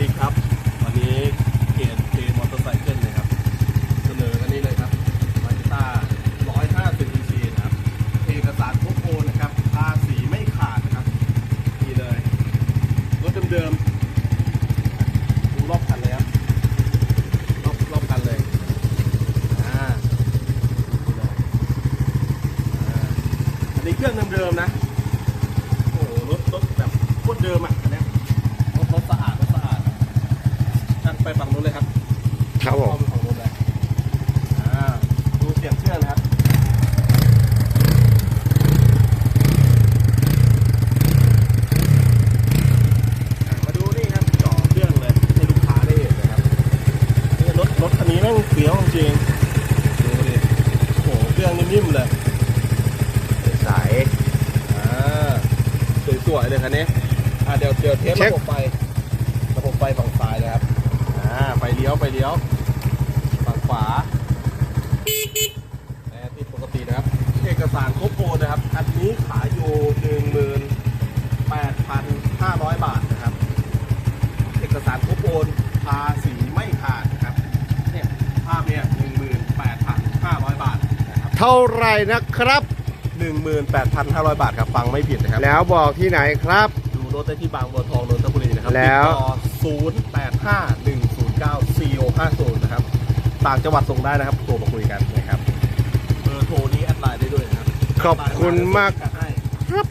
ดีครับวันนี้เกียรติเคมอเตอร์ไซค์เลยครับเสนออันนี้เลยครับมาจิต้า150 cc นะครับเอกสารครบโอนนะครับภาษีไม่ขาดนะครับนี่เลยรถเดิมๆดูรอบคันเลยครับรอบรอบคันเลยอ่านี่เลยอ่าอันนี้เครื่องเดิมๆนะโอ้โหรถรถแบบโคตรเดิมอะอันเนี้ยรถรถสะอาดรถสะอาดท่าน ไปฝั่งนู้นเลยครับครับผมเข้าไปฝั่งนู้นเลยอ่าดูเสียงเครื่องนะครับอะมาดูนี่ครับจ่อเครื่องเลยให้ลูกค้าได้เห็นนะครับนี่รถรถคันนี้แม่งเฟี้ยวจริงดูดิโอ้โหเครื่องนิ่มๆเลยสายอ่าสวยๆเลยคันนี้อ่าเดี๋ยวเดี๋ยวเทสเช็คระบบไฟระบบไฟฝั่งซ้ายนะครับอ่าไฟ เลี้ยวไฟเลี้ยว ฝั่งขวาแอร์ติดปกตินะครับ เอกสารครบโอนนะครับ อันนี้ขายอยู่หนึ่งหมื่นแปดพันห้าร้อยบาทนะครับ เอกสารครบโอนภาษีไม่ขาดนะครับ เนี่ยภาพเนี่ยหนึ่งหมื่นแปดพันห้าร้อยบาทนะครับเท่าไหรนะครับ หนึ่งหมื่นแปดพันห้าร้อยบาทครับ ฟังไม่ผิดนะครับ แล้วบอกที่ไหนครับ ดูรถได้ที่บางบัวทองนนทบุรีนะครับแล้วติดต่อ0 8 5 1 ส้างโซนนะครับต่างจังหวัดส่งได้นะครับโทรมาคุยกันนะครับ เบอร์โทรนี้แอดไลน์ได้ด้วยนะครับขอบคุณมาก ให้ ครับ